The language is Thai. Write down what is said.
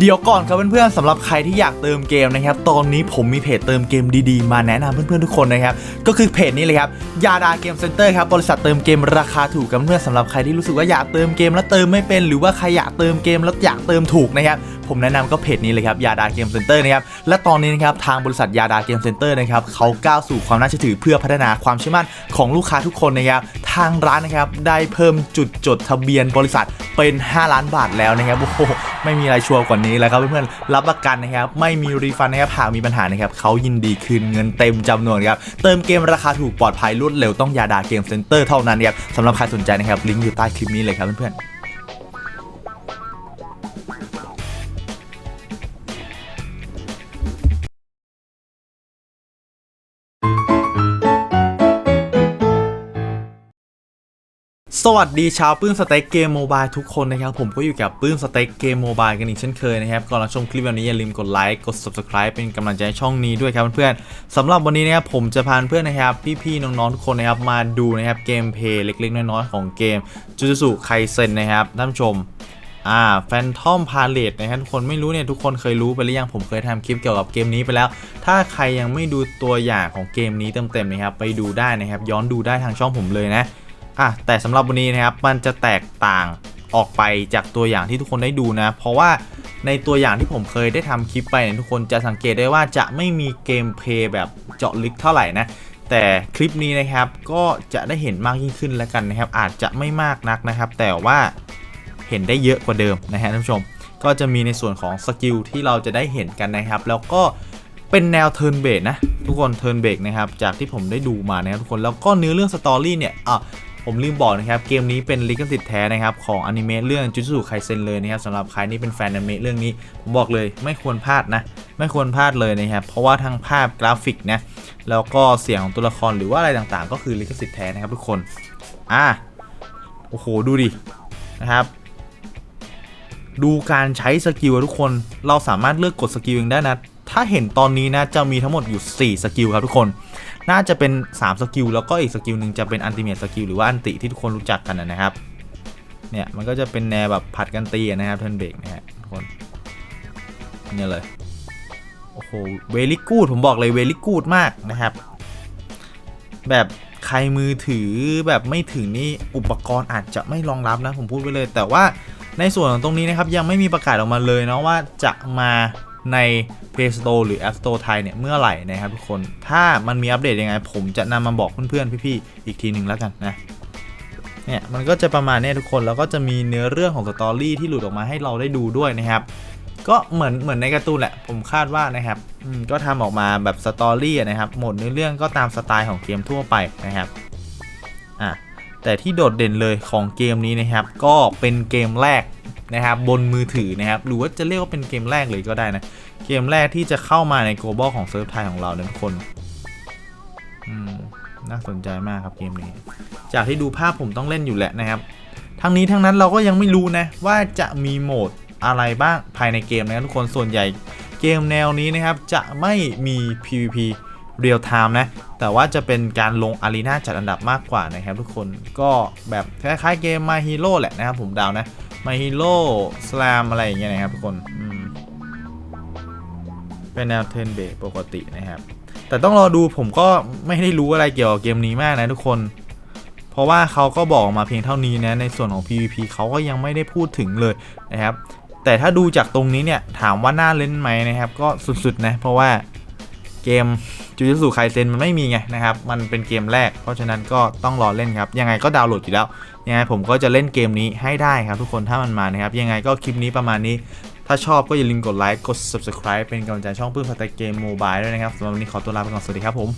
เดี๋ยวก่อนครับเพื่อนๆสำหรับใครที่อยากเติมเกมนะครับตอนนี้ผมมีเพจเติมเกมดีๆ มาแนะนำเพื่อนๆทุกคนนะครับก็คือเพจนี้เลยครับยาดาเกมเซ็นเตอร์ครับบริษัทเติมเกมราคาถูกกับเพื่อนๆสำหรับใครที่รู้สึกว่าอยากเติมเกมแล้วเติมไม่เป็น หรือว่าใครอยากเติมเกมแล้วอยากเติมถูกนะครับ ผมแนะนำก็เพจนี้เลยครับยาดาเกมเซ็นเตอร์นะครับและตอนนี้นะครับทางบริษัทยาดาเกมเซ็นเตอร์นะครับเขาก้าวสู่ความน่าเชื่อถือเพื่อพัฒนาความเชื่อมั่นของลูกค้าทุกคนนะครับทางร้านนะครับได้เพิ่มจุดจดทะเบียนบริษัทเป็น 5 ล้านบาทแล้วนะครับโอ้โหไม่มีอะไรชัวร์กว่านี้แล้วครับเพื่อนๆรับประกันนะครับไม่มีรีฟันนะครับหากมีปัญหานะครับเขายินดีคืนเงินเต็มจำนวนครับเติมเกมราคาถูกปลอดภัยรวดเร็วต้องยาดาเกมเซ็นเตอร์เท่านั้นครับสำหรับใครสนใจนะครับลิงก์อยู่ใต้คลิปนี้เลยครับเพื่อนๆ สวัสดีชาวปื้มสเต็กเกมโมบายทุกคนนะครับ ผมก็อยู่กับปื้มสเต็กเกมโมบายกันอีกเช่นเคยนะครับ ก่อนรับชมคลิปแบบนี้อย่าลืมกดไลค์กด subscribe เป็นกำลังใจให้ช่องนี้ด้วยครับเพื่อนๆสำหรับวันนี้นะครับผมจะพาเพื่อนนะครับ พี่ๆน้องๆทุกคนนะครับมาดูนะครับเกมเพลย์เล็กๆน้อยๆของเกมจูจูสุไคเซนนะครับท่านผู้ชมอ่าแฟนทอมพาเลตนะครับทุกคนไม่รู้เนี่ยทุกคนเคยรู้ไปหรือยังผมเคยทำคลิปเกี่ยวกับเกมนี้ไปแล้ว ถ้าใครยังไม่ดูตัวอย่างของเกมนี้เต็มๆนะครับไปดูได้นะครับย้อนดูได้ทางช่องผมเลยนะ อะแต่สำหรับวันนี้นะครับมันจะแตกต่างออกไปจากตัวอย่างที่ทุกคนได้ดูนะ เพราะว่าในตัวอย่างที่ผมเคยได้ทำคลิปไปเนี่ยทุกคนจะสังเกตได้ว่าจะไม่มีเกมเพลย์แบบเจาะลึกเท่าไหร่นะแต่คลิปนี้นะครับก็จะได้เห็นมากยิ่งขึ้นแล้วกันนะครับ อาจจะไม่มากนักนะครับ แต่ว่าเห็นได้เยอะกว่าเดิมนะฮะท่านผู้ชม ก็จะมีในส่วนของสกิลที่เราจะได้เห็นกันนะครับ แล้วก็เป็นแนวเทิร์นเบรนะ ทุกคนเทิร์นเบรกนะครับ จากที่ผมได้ดูมานะครับทุกคนแล้วก็เนื้อเรื่องสตอรี่เนี่ยอะ ผมลืมบอกนะครับเกมนี้เป็นลิขสิทธิ์แท้นะครับของอนิเมะเรื่องจุ j ุไคเซนเลยนะครับสำหรับใครที่เป็นแฟนอนิเมะเรื่องนี้ ผมบอกเลยไม่ควรพลาดนะไม่ควรพลาดเลยนะครับเพราะว่าทั้งภาพกราฟิกนะแล้วก็เสียงของตัวละครหรือว่าอะไรต่างๆ ก็คือลิขสิทธิ์แท้นะครับทุกคนอะโอ้โหดูดินะครับดูการใช้สกิลทุกคน เราสามารถเลือกกดสกิลเองได้นะ ถ้าเห็นตอนนี้นะจะมีทั้งหมดอยู่ 4 สกิลครับทุกคน น่าจะเป็น 3 สกิลแล้วก็อีกสกิลหนึ่งจะเป็นอันติเม e สกิลหรือว่าอันติที่ทุกคนรู้จักกันนะครับ เนี่ยมันก็จะเป็นแนวแบบผัดกันตีนะครับเทิร์นเบรกนะฮะทุกคนเนี่ยเลยโอ้โหเวลี่กูดผมบอกเลยเวลี่กูดมากนะครับ แบบใครมือถือแบบไม่ถึงนี่อุปกรณ์อาจจะไม่รองรับนะผมพูดไปเลย แต่ว่าในส่วนของตรงนี้นะครับยังไม่มีประกาศออกมาเลยนะว่าจะมา ใน Play Store หรือ App Store ไทยเนี่ยเมื่อไหร่นะครับทุกคน ถ้ามันมีอัปเดตยังไง ผมจะนำมาบอกเพื่อนๆ พี่ๆ อีกทีหนึ่งแล้วกันนะ เนี่ยมันก็จะประมาณนี้ทุกคน แล้วก็จะมีเนื้อเรื่องของสตอรี่ที่หลุดออกมาให้เราได้ดูด้วยนะครับ ก็เหมือนเหมือนในการ์ตูนแหละ ผมคาดว่านะครับก็ทำออกมาแบบสตอรี่นะครับหมดเนื้อเรื่องก็ตามสไตล์ของเกมทั่วไปนะครับอะแต่ที่โดดเด่นเลยของเกมนี้นะครับ ก็เป็นเกมแรก นะครับบนมือถือนะครับหรือว่าจะเรียกว่าเป็นเกมแรกเลยก็ได้นะ เกมแรกที่จะเข้ามาใน global ของเซิร์ฟไทยของเราเนี่ยทุกคนน่าสนใจมากครับเกมนี้ จากที่ดูภาพผมต้องเล่นอยู่แหละนะครับ ทั้งนี้ทั้งนั้นเราก็ยังไม่รู้นะ ว่าจะมีโหมดอะไรบ้างภายในเกมนะครับทุกคนส่วนใหญ่เกมแนวนี้นะครับ จะไม่มี PVP Real Time นะ แต่ว่าจะเป็นการลงอารีนาจัดอันดับมากกว่านะครับทุกคนก็แบบคล้ายๆเกม My Hero แหละนะครับผมเดานะ My Hero Slam อะไรอย่างเงี้ยนะครับทุกคนเป็นแนวเทนเบปกตินะครับ แต่ต้องรอดูผมก็ไม่ได้รู้อะไรเกี่ยวกับเกมนี้มากนะทุกคน เพราะว่าเขาก็บอกมาเพียงเท่านี้นะ ในส่วนของ PVP เขาก็ยังไม่ได้พูดถึงเลยนะครับ แต่ถ้าดูจากตรงนี้เนี่ยถามว่าน่าเล่นไหมนะครับ ก็สุดๆนะ เพราะว่าเกม จูจูสุไคเซนมันไม่มีไงนะครับ มันเป็นเกมแรก เพราะฉะนั้นก็ต้องรอเล่นครับ ยังไงก็ดาวน์โหลดอยู่แล้ว ยังไงผมก็จะเล่นเกมนี้ให้ได้ครับทุกคนถ้ามันมานะครับ ยังไงก็คลิปนี้ประมาณนี้ ถ้าชอบก็อย่าลืมกดไลค์ กด subscribe เป็นกำลังใจช่องปื้มสเต็กเกมโมบายด้วยนะครับสำหรับวันนี้ขอตัวลาไปก่อน สวัสดีครับผม